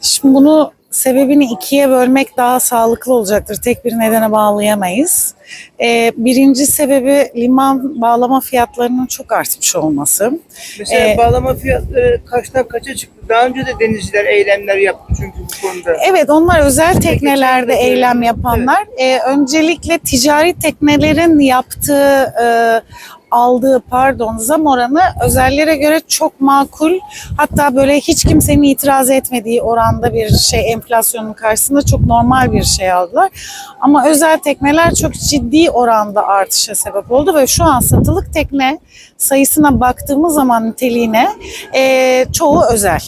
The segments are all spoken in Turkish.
Şimdi bunu sebebini ikiye bölmek daha sağlıklı olacaktır. Tek bir nedene bağlayamayız. Ee, birinci sebebi liman bağlama fiyatlarının çok artmış olması. Mesela Ee, bağlama fiyatları kaçtan kaça çıktı? Daha önce de denizciler eylemler yaptı çünkü bu konuda. Evet onlar özel teknelerde geçen eylem yapanlar. Ee, öncelikle ticari teknelerin yaptığı e, aldığı pardon zam oranı özellere göre çok makul. Hatta böyle hiç kimsenin itiraz etmediği oranda bir şey enflasyonun karşısında çok normal bir şey aldılar. Ama özel tekneler çok ciddi oranda artışa sebep oldu ve şu an satılık tekne sayısına baktığımız zaman niteliğine e, çoğu özel.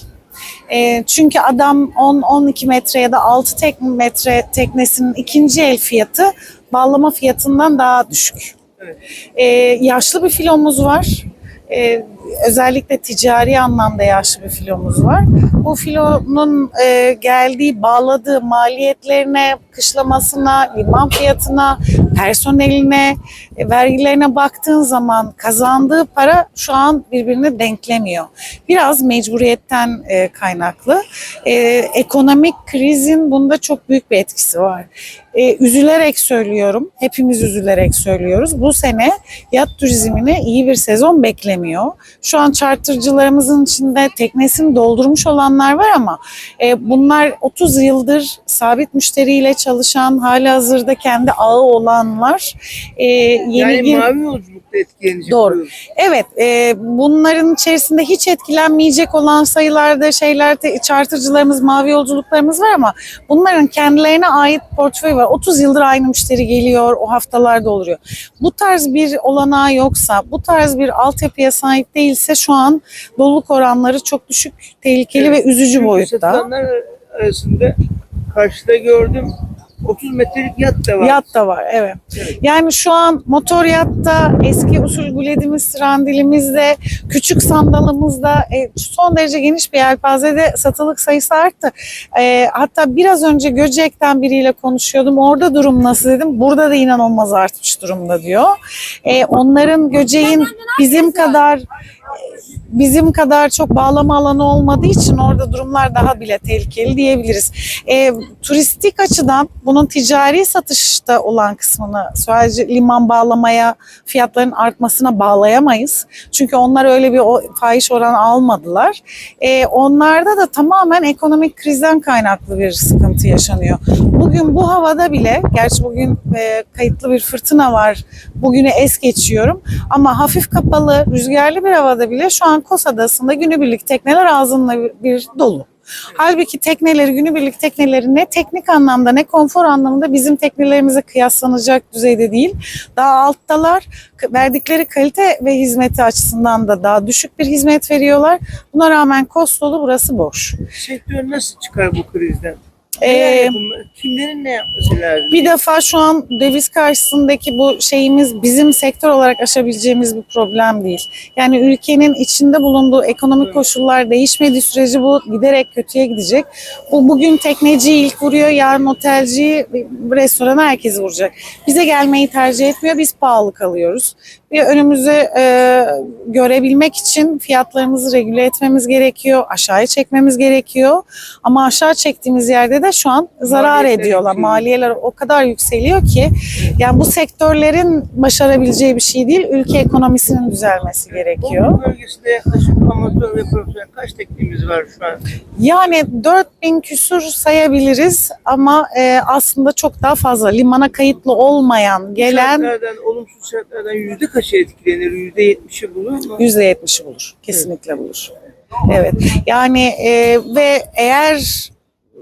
E, çünkü adam 10-12 metre ya da 6 tek metre teknesinin ikinci el fiyatı bağlama fiyatından daha düşük. Evet. E, yaşlı bir filomuz var. E, özellikle ticari anlamda yaşlı bir filomuz var. Bu filonun e, geldiği, bağladığı maliyetlerine, kışlamasına, liman fiyatına, personeline, e, vergilerine baktığın zaman kazandığı para şu an birbirine denklemiyor. Biraz mecburiyetten e, kaynaklı. E, ekonomik krizin bunda çok büyük bir etkisi var. E, üzülerek söylüyorum, hepimiz üzülerek söylüyoruz. Bu sene yat turizmine iyi bir sezon beklemiyor. Şu an chartercılarımızın içinde teknesini doldurmuş olanlar var ama e, bunlar 30 yıldır sabit müşteriyle çalışan, hali hazırda kendi ağı olanlar. E, yeni yani gir- mavi yolculukta etkilenecek. Doğru. Evet, e, bunların içerisinde hiç etkilenmeyecek olan sayılarda şeylerde chartercılarımız, mavi yolculuklarımız var ama bunların kendilerine ait portföy var. 30 yıldır aynı müşteri geliyor, o haftalarda oluyor. Bu tarz bir olanağı yoksa, bu tarz bir altyapıya sahip değilse şu an doluluk oranları çok düşük, tehlikeli Evet. ve üzücü boyutta. satılanlar arasında karşıda gördüm 30 metrelik yat da var. Yat da var evet. Evet. Yani şu an motor yatta eski usul guledimiz, randilimizde, küçük sandalımızda e, son derece geniş bir yelpazede satılık sayısı arttı. E, hatta biraz önce Göcek'ten biriyle konuşuyordum. Orada durum nasıl dedim. Burada da inanılmaz artmış durumda diyor. E, onların Göcek'in bizim kadar bizim kadar çok bağlama alanı olmadığı için orada durumlar daha bile tehlikeli diyebiliriz. E, turistik açıdan bunun ticari satışta olan kısmını sadece liman bağlamaya fiyatların artmasına bağlayamayız. Çünkü onlar öyle bir o, fahiş oran almadılar. E, onlarda da tamamen ekonomik krizden kaynaklı bir sıkıntı yaşanıyor. Bugün bu havada bile, gerçi bugün e, kayıtlı bir fırtına var. Bugünü es geçiyorum. Ama hafif kapalı, rüzgarlı bir havada bile şu an Kos Adası'nda günübirlik tekneler ağzında bir, dolu. Halbuki tekneleri, günübirlik tekneleri ne teknik anlamda ne konfor anlamında bizim teknelerimize kıyaslanacak düzeyde değil. Daha alttalar. Verdikleri kalite ve hizmeti açısından da daha düşük bir hizmet veriyorlar. Buna rağmen Kos dolu burası boş. Sektör nasıl çıkar bu krizden? Ee, yapılma- kimlerin ne yapması lazım? Bir defa şu an döviz karşısındaki bu şeyimiz bizim sektör olarak aşabileceğimiz bir problem değil. Yani ülkenin içinde bulunduğu ekonomik koşullar değişmediği sürece bu giderek kötüye gidecek. Bu bugün tekneciyi ilk vuruyor, yarın otelciyi, restoranı herkes vuracak. Bize gelmeyi tercih etmiyor, biz pahalı kalıyoruz. Ve önümüzü e, görebilmek için fiyatlarımızı regüle etmemiz gerekiyor, aşağıya çekmemiz gerekiyor. Ama aşağı çektiğimiz yerde de şu an zarar Maliyetler ediyorlar. yükseliyor. Maliyeler o kadar yükseliyor ki yani bu sektörlerin başarabileceği bir şey değil. Ülke ekonomisinin düzelmesi gerekiyor. Bu bölgesinde yaklaşık amatör ve profesyonel kaç tekniğimiz var şu an? Yani 4000 küsur sayabiliriz ama e, aslında çok daha fazla. Limana kayıtlı olmayan gelen Şartlardan, olumsuz şartlardan yüzde kaçı etkilenir? Yüzde yetmişi bulur mu? %70'i bulur. Kesinlikle bulur. Evet. Yani e, ve eğer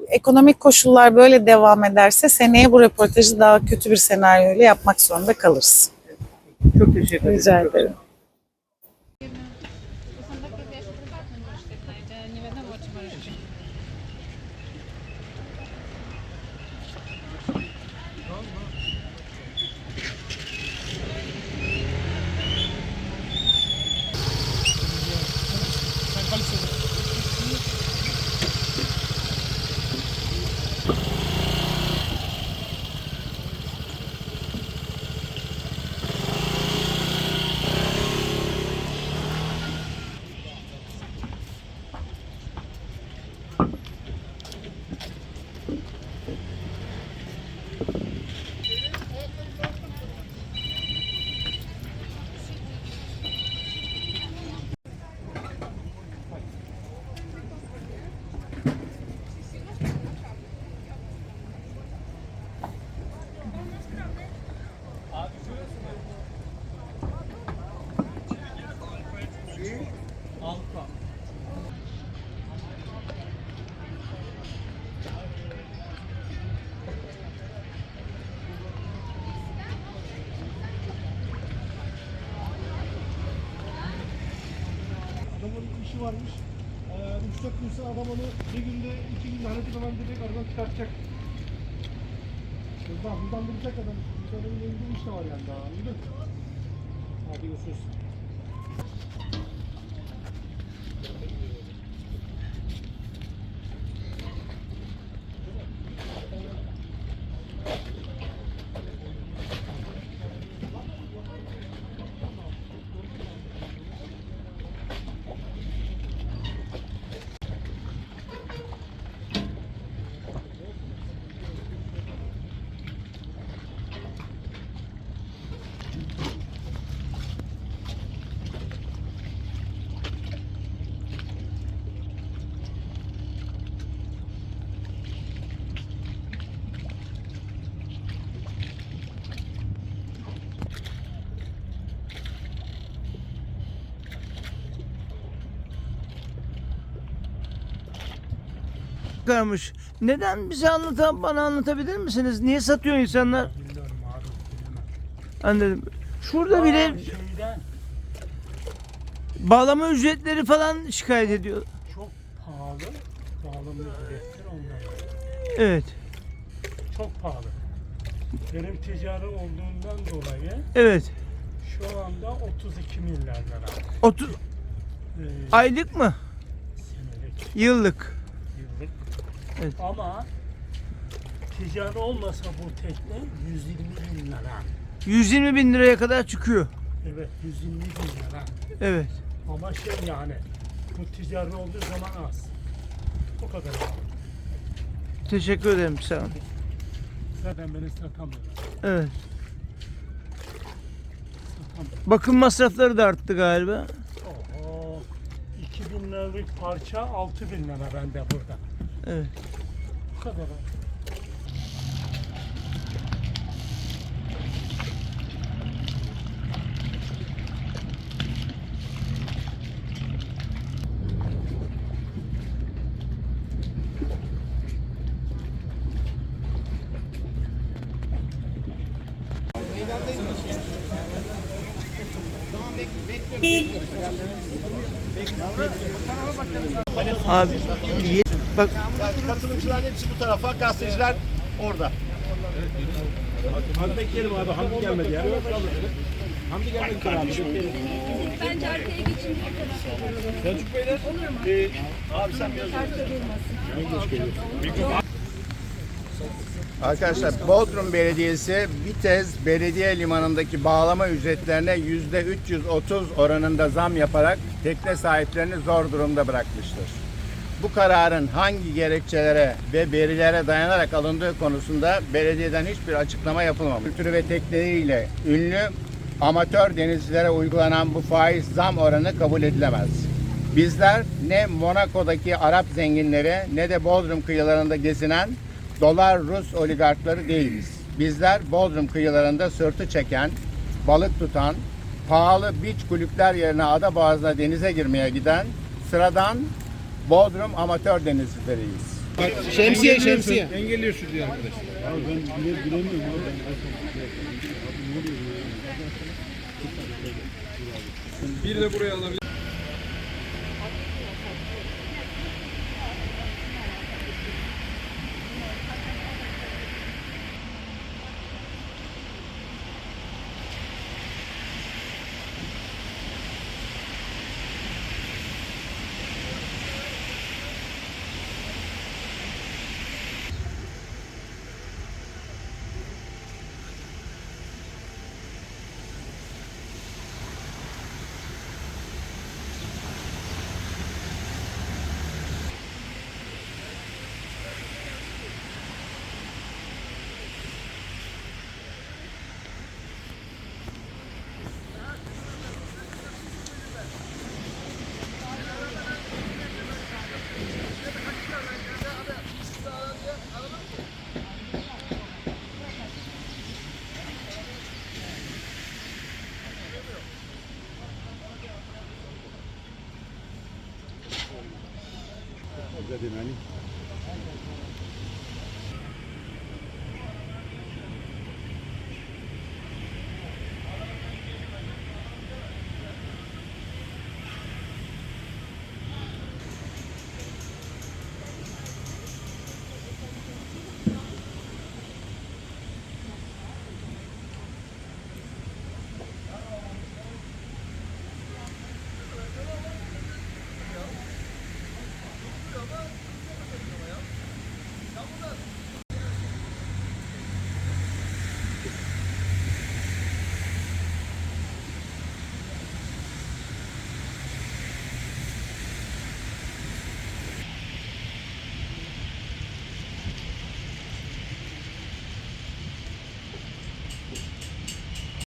ekonomik koşullar böyle devam ederse seneye bu röportajı daha kötü bir senaryoyla yapmak zorunda kalırız. Çok teşekkür ederim. Rica ederim. To są takie, wiesz, prywatne możesz się znajdzie, nie wiadomo, czy możesz się işi varmış. Ee, 3-4 gün sonra adam onu bir günde, iki günde halledip hemen direkt aradan çıkartacak. Buradan hızlandıracak adam. Bir adamın elinde iş de var yani daha anladın? Hadi görüşürüz. Çıkarmış. Neden bize anlatan bana anlatabilir misiniz? Niye satıyor insanlar? Bilmiyorum abi. Anladım. Şurada bile Şeyden bağlama ücretleri falan şikayet ediyor. çok pahalı bağlama ücretleri ondan. Evet. Çok pahalı. Benim ticari olduğundan dolayı Evet. şu anda 32 milyar lira. 30 Ee, aylık mı? senelik, yıllık. Evet. Ama ticari olmasa bu tekne 120 bin lira. 120 bin liraya kadar çıkıyor. Evet 120 bin lira. Evet. Ama şey yani bu ticari olduğu zaman az. O kadar. Teşekkür ederim sağ olun. Zaten beni satamıyorlar. Evet. Bakım masrafları da arttı galiba. Oho. 2000 liralık parça 6000 lira bende burada. Evet. Bu kadar. Abi bak Katılımcılar hepsi bu tarafa, gazeteciler orada. Hadi bekleyelim abi. Hamdi gelmedi ya. Hamdi gelmedi. Bekleyelim. Bence arkaya geçin. Selçuk Beyler. Ee, abi sen biraz Arkadaşlar Bodrum Belediyesi Vitez Belediye Limanı'ndaki bağlama ücretlerine yüzde 330 oranında zam yaparak tekne sahiplerini zor durumda bırakmıştır. Bu kararın hangi gerekçelere ve verilere dayanarak alındığı konusunda belediyeden hiçbir açıklama yapılmamış. Kültürü ve tekneleriyle ünlü amatör denizcilere uygulanan bu faiz zam oranı kabul edilemez. Bizler ne Monaco'daki Arap zenginleri ne de Bodrum kıyılarında gezinen dolar Rus oligarkları değiliz. Bizler Bodrum kıyılarında sırtı çeken, balık tutan, pahalı beach kulüpler yerine ada boğazına denize girmeye giden sıradan Bodrum amatör denizcileriyiz. Şemsiye şemsiye. Engelliyorsun diyor arkadaşlar. Bir de buraya alabilir.